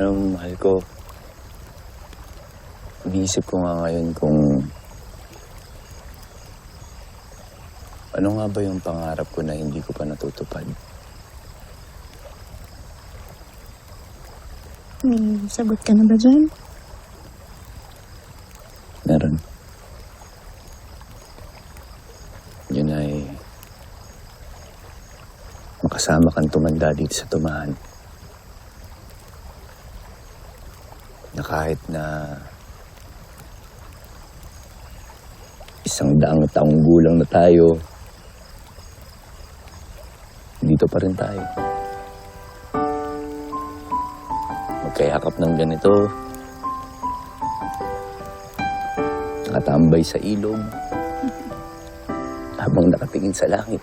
Mo, mahal ko, iniisip ko nga ngayon kung ano nga ba yung pangarap ko na hindi ko pa natutupad. May sagot ka na ba dyan? Meron. Yun ay makasama kang tumanda dito sa tumahan. Na kahit na isang daang taong gulang na tayo, dito pa rin tayo. Magkayakap ng ganito, nakatambay sa ilog, habang nakatingin sa langit.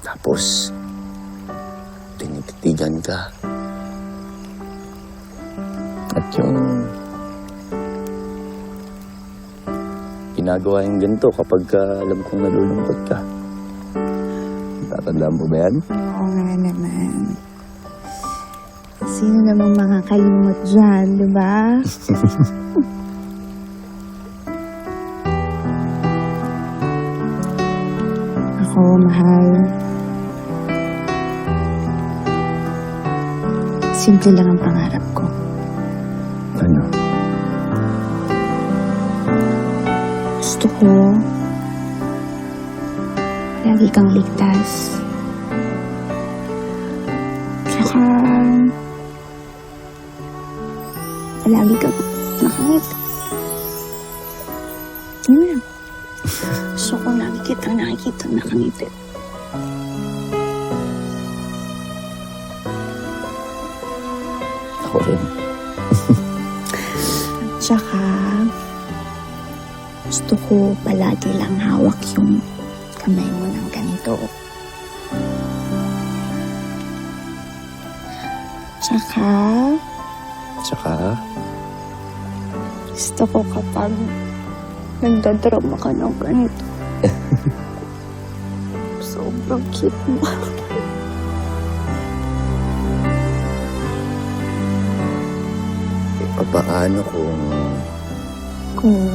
Tapos, tinititigan ka. At yung ginagawa yung ganito kapag ka alam kong nalulungkot ka. Tatandaan mo ba yan? Oo nga naman. Sino namang makakalimot dyan, di ba? Ako, mahal. Simple lang ang pangarap ko. Ano? Gusto ko lagi kang ligtas. Tsaka palagi kang nakangit. Ano yan? Gusto ko lagi kitang nakikita nakangiti. Ako rin. Tsaka gusto ko palagi lang hawak yung kamay mo ng ganito. Tsaka Tsaka, gusto ko kapag nagdadrama ka ng ganito. Sobrang cute mo. Paano kung... Kung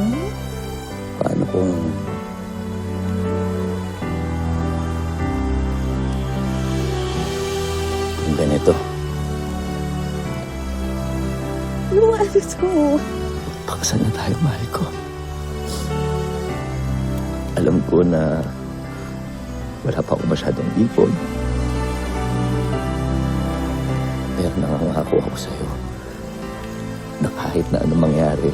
Paano kung... Kung ganito, ano to? pakasal na tayo, mahal ko. Alam ko na wala pa ako masyadong ipon. Pero nangangako ako sa'yo na kahit na anong mangyari,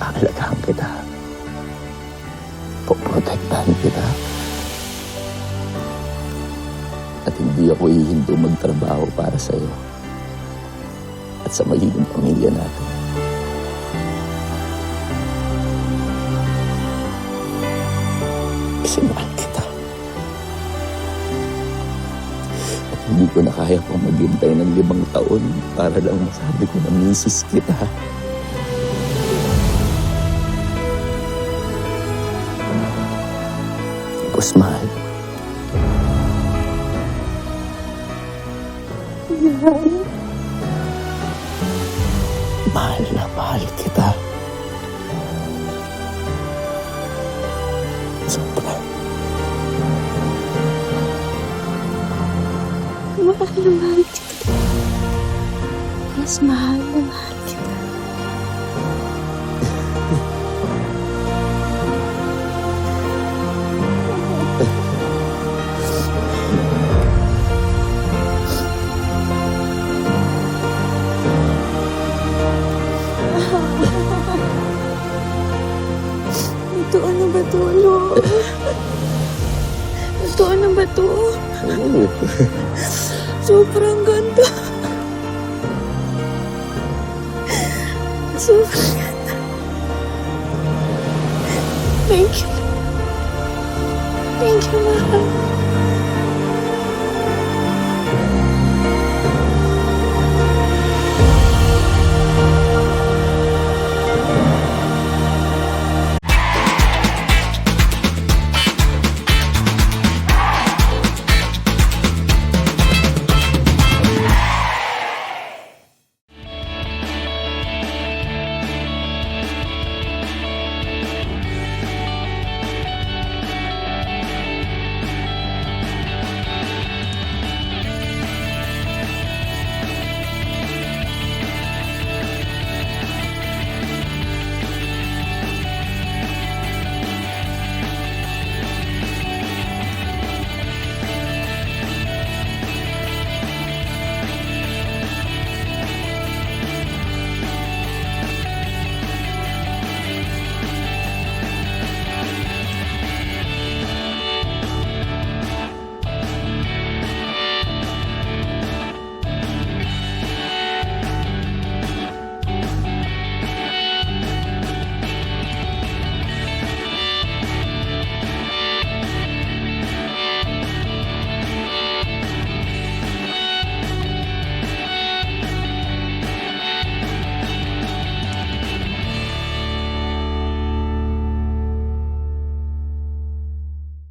aalagaan kita. Poprotektahan kita. At hindi ako hihinto magtrabaho para sa'yo at sa magiging pamilya natin. Kasi mahal hindi ko na kaya pang maghintay ng limang taon para lang masabi ko na misis kita. Tapos mahal. Mahal na mahal kita. Mas mahal na mahal kita. Ito ano ba to, Lo? Ito ano ba to? Sobrang ganda. Sobrang ganda. Thank you. Thank you, Mahal.